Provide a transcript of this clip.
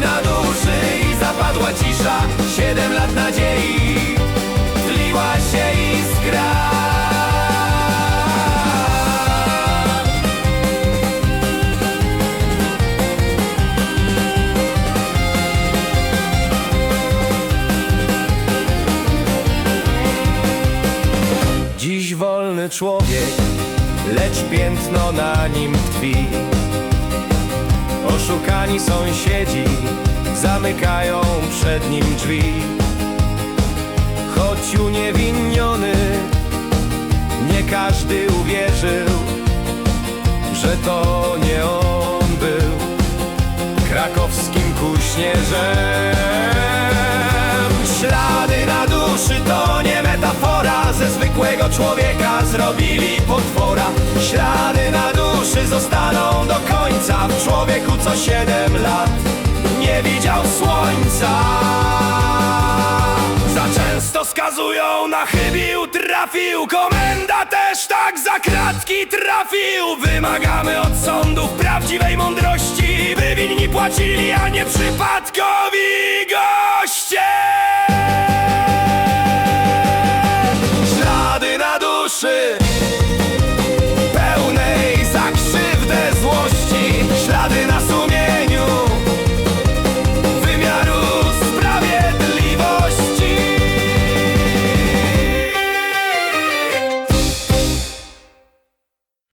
Na duszy i zapadła cisza. Siedem lat nadziei Tliła się iskra. Dziś wolny człowiek, lecz piętno na nim tkwi. Oszukani sąsiedzi zamykają przed nim drzwi. Choć uniewinniony, nie każdy uwierzył, że to nie on był krakowskim kuśnierzem. Ślady na duszy to nie metafora, ze zwykłego człowieka zrobili potwora. Ślady na duszy zostaną siedem lat nie widział słońca. Za często skazują na chybił, trafił Komenda też tak za kratki trafił Wymagamy od sądów prawdziwej mądrości By winni płacili, a nie przypadkowi